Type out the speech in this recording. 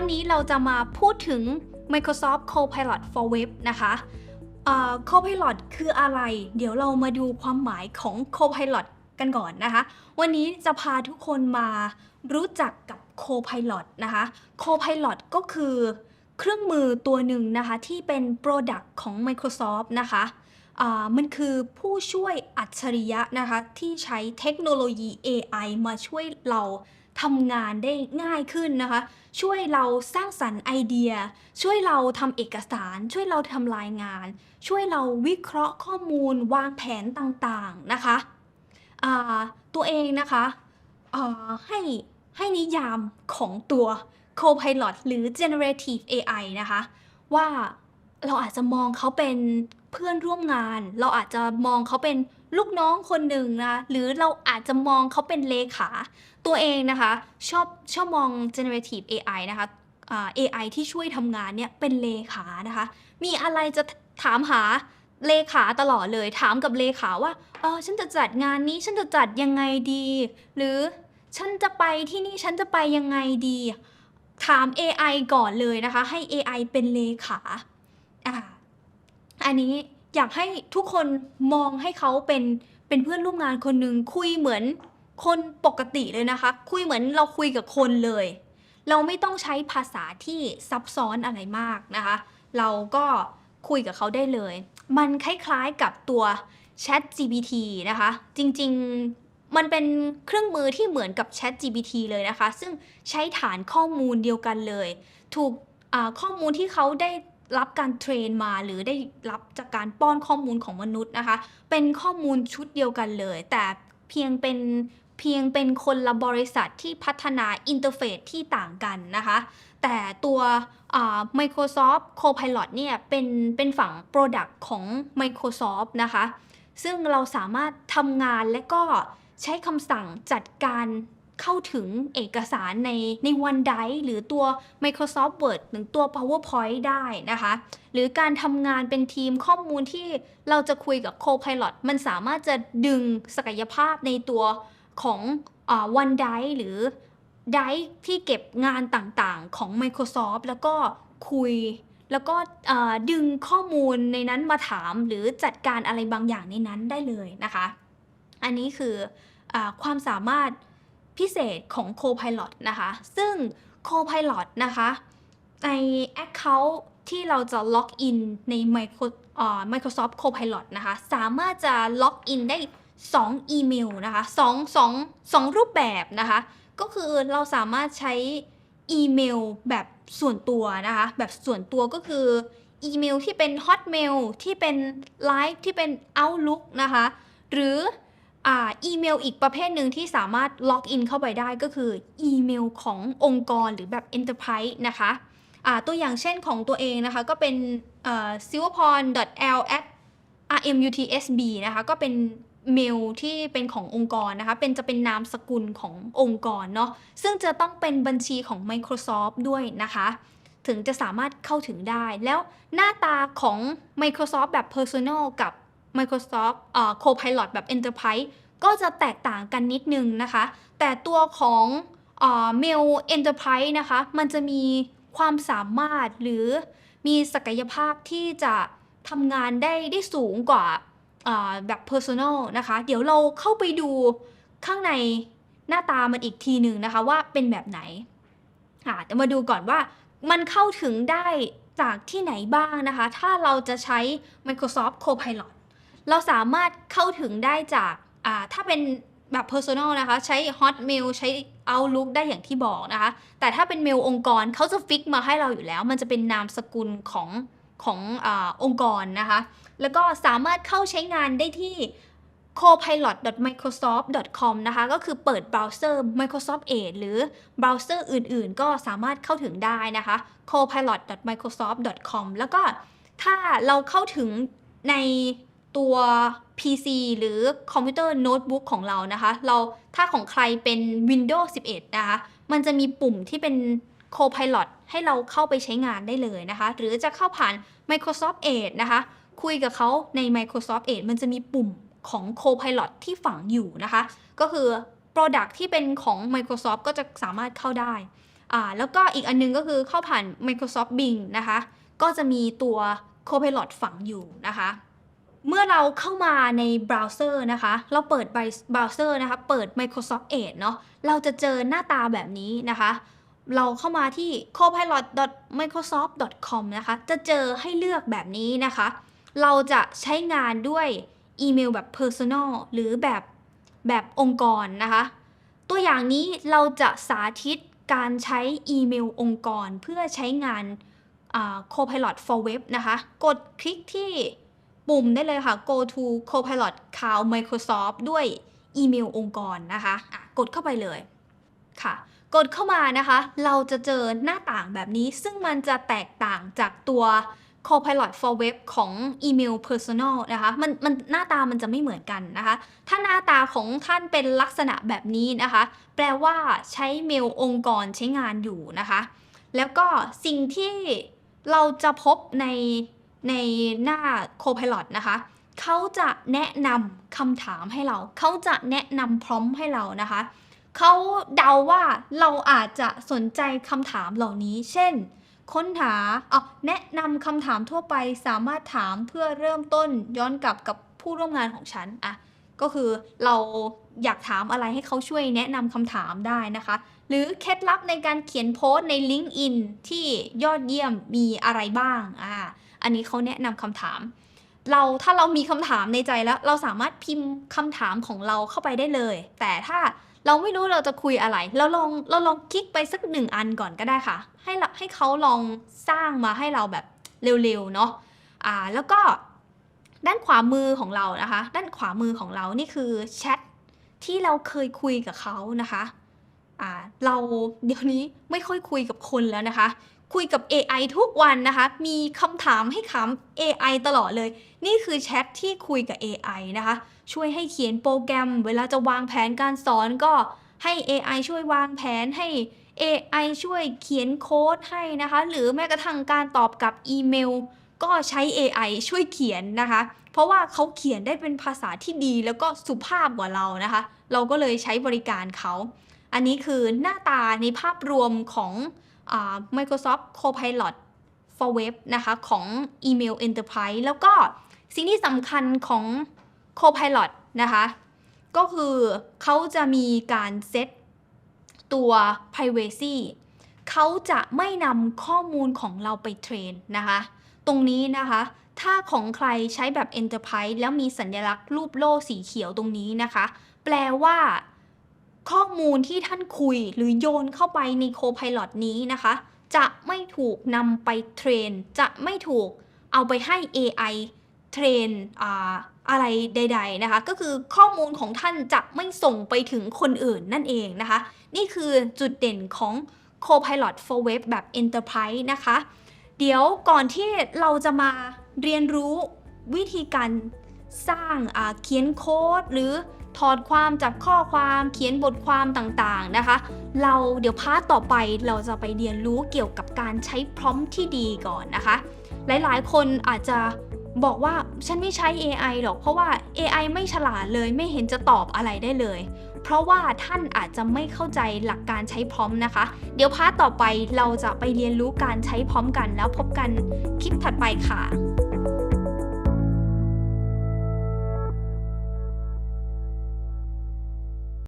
านนี้เราจะมาพูดถึง Microsoft Copilot for Web นะคะอ่อ Copilot คืออะไร เดี๋ยวเรามาดูความหมายของ Copilot กันก่อนนะคะ วันนี้จะพาทุกคนมารู้จักกับ Copilot นะคะ Copilot ก็คือเครื่องมือตัวหนึ่งนะคะ ที่เป็น Product ของ Microsoft นะคะอ่ามันคือผู้ช่วยอัจฉริยะนะคะ ที่ใช้เทคโนโลยี AI มาช่วยเรา ทำงานได้ง่ายขึ้นนะคะ ช่วยเราสร้างสรรค์ไอเดีย ช่วยเราทำเอกสาร ช่วยเราทำรายงาน ช่วยเราวิเคราะห์ข้อมูล วางแผนต่างๆนะคะ ตัวเองนะคะให้ให้นิยามของตัว Copilot หรือ Generative AI นะคะ ว่าเราอาจจะมองเขาเป็นเพื่อนร่วมงาน เราอาจจะมองเขาเป็น ลูกน้องคนหนึ่งนะหรือเราอาจจะมองเขาเป็นเลขาตัวเองนะคะชอบชอบมอง generative AI นะคะ AI ที่ช่วยทำงานเนี่ยเป็นเลขานะคะ มีอะไรจะถามหาเลขาตลอดเลย ถามกับเลขาว่าเออฉันจะจัดงานนี้ฉันจะจัดยังไงดี หรือฉันจะไปที่นี่ฉันจะไปยังไงดี ถาม AI ก่อนเลยนะคะ ให้ AI เป็นเลขาอ่าอันนี้ อยากให้ทุกคนมองให้เขาเป็นเป็นเพื่อนร่วมงานคนหนึ่งคุยเหมือนคนปกติเลยนะคะ คุยเหมือนเราคุยกับคนเลย เราไม่ต้องใช้ภาษาที่ซับซ้อนอะไรมากนะคะ เราก็คุยกับเขาได้เลย มันคล้ายๆกับตัว Chat GPT นะคะ จริงๆมันเป็นเครื่องมือที่เหมือนกับ Chat GPT เลยนะคะ ซึ่งใช้ฐานข้อมูลเดียวกันเลย ถูกข้อมูลที่เขาได้ รับการเทรนมาหรือได้รับจากการป้อนข้อมูลของมนุษย์นะคะ เป็นข้อมูลชุดเดียวกันเลย แต่เพียงเป็นเพียงเป็นคนละบริษัทที่พัฒนาอินเทอร์เฟซที่ต่างกันนะคะ แต่ตัว Microsoft Copilot เนี่ยเป็นเป็นฝั่ง Product ของ Microsoft นะคะ ซึ่งเราสามารถทำงานและก็ใช้คำสั่งจัดการ เข้าถึงเอกสารในใน OneDrive หรือตัว Microsoft Word หรือตัว PowerPoint ได้นะคะ หรือการทำงานเป็นทีมข้อมูลที่เราจะคุยกับ Copilot มันสามารถจะดึงศักยภาพในตัวของอ OneDrive หรือ Drive ที่เก็บงานต่างๆของ Microsoft แล้วก็คุยแล้วก็ดึงข้อมูลในนั้นมาถามหรือจัดการอะไรบางอย่างในนั้นได้เลยนะคะ อันนี้คืออความสามารถ พิเศษของ Copilot นะคะ ซึ่ง Copilot นะคะ ใน Account ที่เราจะล็อกอินใน Microsoft Copilot นะคะ สามารถจะล็อกอินได้ 2 อีเมลนะคะ2 2 2 รูปแบบนะคะ ก็คือเราสามารถใช้อีเมลแบบส่วนตัวนะคะ แบบส่วนตัวก็คืออีเมลที่เป็น Hotmail ที่เป็น Live ที่เป็น Outlook นะคะ หรือ อ่าอีเมลอีกประเภทหนึ่งที่สามารถล็อกอินเข้าไปได้ก็คืออีเมลขององค์กรหรือแบบ Enterprise นะคะอ่าตัวอย่างเช่นของตัวเองนะคะก็เป็น silverpon.l at rmutsb นะคะก็เป็นเมลที่เป็นขององค์กรนะคะ เป็นจะเป็นนามสกุลขององค์กรเนาะซึ่งจะต้องเป็นบัญชีของ Microsoft ด้วยนะคะ ถึงจะสามารถเข้าถึงได้ แล้วหน้าตาของ Microsoft แบบ Personal กับ Microsoft เอ่อ Copilot แบบ Enterprise ก็จะแตกต่างกันนิดนึงนะคะ แต่ตัวของเอ่อ Mail Enterprise นะคะ มันจะมีความสามารถหรือมีศักยภาพที่จะทำงานได้ได้สูงกว่าอ่อแบบ Personal นะคะ เดี๋ยวเราเข้าไปดูข้างในหน้าตามันอีกทีหนึ่งนะคะว่าเป็นแบบไหนอะเดี๋ยวมาดูก่อนว่ามันเข้าถึงได้จากที่ไหนบ้างนะคะ ถ้าเราจะใช้ Microsoft Copilot เราสามารถเข้าถึงได้จากถ้าเป็นแบบ Personal นะคะ ใช้ Hotmail ใช้ Outlook ได้อย่างที่บอกนะคะ แต่ถ้าเป็นเมลองค์กรเขาจะฟิกมาให้เราอยู่แล้ว มันจะเป็นนามสกุลของของอองค์กรนะคะ แล้วก็สามารถเข้าใช้งานได้ที่ copilot.microsoft.com นะคะ ก็คือเปิดเบราว์เซอร์ Microsoft Edge หรือเบราว์เซอร์อื่นๆ ก็สามารถเข้าถึงได้นะคะ copilot.microsoft.com แล้วก็ถ้าเราเข้าถึงใน ตัว PC หรือคอมพิวเตอร์โน้ตบุ๊กของเรานะคะ เราถ้าของใครเป็น Windows 11 นะคะ มันจะมีปุ่มที่เป็น Copilot ให้เราเข้าไปใช้งานได้เลยนะคะ หรือจะเข้าผ่าน Microsoft Edge นะคะ คุยกับเขาใน Microsoft Edge มันจะมีปุ่มของ Copilot ที่ฝังอยู่นะคะ ก็คือ Product ที่เป็นของ Microsoft ก็จะสามารถเข้าได้อ่าแล้วก็อีกอันนึงก็คือเข้าผ่าน Microsoft Bing นะคะ ก็จะมีตัว Copilot ฝังอยู่นะคะ เมื่อเราเข้ามาในเบราว์เซอร์นะคะ เราเปิดเบราว์เซอร์นะคะ เปิด Microsoft Edge เนาะ เราจะเจอหน้าตาแบบนี้นะคะ เราเข้ามาที่ copilot.microsoft.com นะคะ จะเจอให้เลือกแบบนี้นะคะ เราจะใช้งานด้วยอีเมลแบบ Personal หรือแบบแบบองค์กรนะคะ ตัวอย่างนี้เราจะสาธิตการใช้อีเมลองค์กรเพื่อใช้งาน Copilot for Web นะคะ กดคลิกที่ ปุ่มได้เลยค่ะ go to Copilot Cloud Microsoft ด้วยอีเมลองค์กรนะคะะกดเข้าไปเลยค่ะ กดเข้ามานะคะ เราจะเจอหน้าต่างแบบนี้ ซึ่งมันจะแตกต่างจากตัว Copilot for Web ของอีเมล Personal นะคะ มันมันหน้าตามันจะไม่เหมือนกันนะคะ ถ้าหน้าตาของท่านเป็นลักษณะแบบนี้นะคะ แปลว่าใช้เมลองค์กรใช้งานอยู่นะคะ แล้วก็สิ่งที่เราจะพบใน ในหน้า Copilot นะคะเขาจะแนะนำคำถามให้เรา เขาจะแนะนำพร้อมให้เรานะคะ เขาเดาว่าเราอาจจะสนใจคำถามเหล่านี้ เช่น ค้นหาอ๋อแนะนำคำถามทั่วไปสามารถถามเพื่อเริ่มต้นย้อนกลับกับผู้ร่วมงานของฉันอะก็คือเราอยากถามอะไรให้เขาช่วยแนะนำคำถามได้นะคะ หรือเคล็ดลับในการเขียนโพสต์ใน LinkedIn ที่ยอดเยี่ยมมีอะไรบ้างอ่า อันนี้เขาแนะนำคำถาม เราถ้าเรามีคำถามในใจแล้ว เราสามารถพิมพ์คำถามของเราเข้าไปได้เลย แต่ถ้าเราไม่รู้เราจะคุยอะไร เราลองเราลองคลิกไปสักหนึ่งอันก่อนก็ได้ค่ะ ให้ให้เขาลองสร้างมาให้เราแบบเร็วๆเนาะอ่าแล้วก็ด้านขวามือของเรานะคะ ด้านขวามือของเรานี่คือแชทที่เราเคยคุยกับเขานะคะอ่าเราเดี๋ยวนี้ไม่ค่อยคุยกับคนแล้วนะคะ คุยกับ AI ทุกวันนะคะ มีคำถามให้ถาม AI ตลอดเลย นี่คือแชทที่คุยกับ AI นะคะ ช่วยให้เขียนโปรแกรม เวลาจะวางแผนการสอนก็ให้ AI ช่วยวางแผนให้ AI ช่วยเขียนโค้ดให้นะคะ หรือแม้กระทั่งการตอบกลับอีเมล ก็ใช้ AI ช่วยเขียนนะคะ เพราะว่าเขาเขียนได้เป็นภาษาที่ดีแล้วก็สุภาพกว่าเรานะคะ เราก็เลยใช้บริการเขา อันนี้คือหน้าตาในภาพรวมของ Microsoft Copilot for Web นะคะของ Email Enterprise แล้วก็สิ่งที่สำคัญของ Copilot นะคะ ก็คือเขาจะมีการเซตตัว privacy เขาจะไม่นำข้อมูลของเราไปเทรนนะคะ ตรงนี้นะคะ ถ้าของใครใช้แบบ Enterprise แล้วมีสัญลักษณ์รูปโล่สีเขียวตรงนี้นะคะ แปลว่า ข้อมูลที่ท่านคุยหรือโยนเข้าไปใน Copilot นี้นะคะ จะไม่ถูกนำไปเทรน จะไม่ถูกเอาไปให้ AI เทรนอะไรใด ๆนะคะ ก็คือข้อมูลของท่านจะไม่ส่งไปถึงคนอื่นนั่นเองนะคะ นี่คือจุดเด่นของ Copilot for Web แบบ Enterprise นะคะ เดี๋ยวก่อนที่เราจะมาเรียนรู้วิธีการสร้างเขียนโค้ดหรือ ถอดความจากข้อความเขียนบทความต่างๆนะคะ เราเดี๋ยวพาร์ทต่อไปเราจะไปเรียนรู้เกี่ยวกับการใช้พร้อมที่ดีก่อนนะคะ หลายๆ คนอาจจะบอกว่าฉันไม่ใช้ AI หรอก เพราะว่า AI ไม่ฉลาดเลยไม่เห็นจะตอบอะไรได้เลย เพราะว่าท่านอาจจะไม่เข้าใจหลักการใช้พร้อมนะคะ เดี๋ยวพาร์ทต่อไปเราจะไปเรียนรู้การใช้พร้อมกันแล้วพบกันคลิปถัดไปค่ะ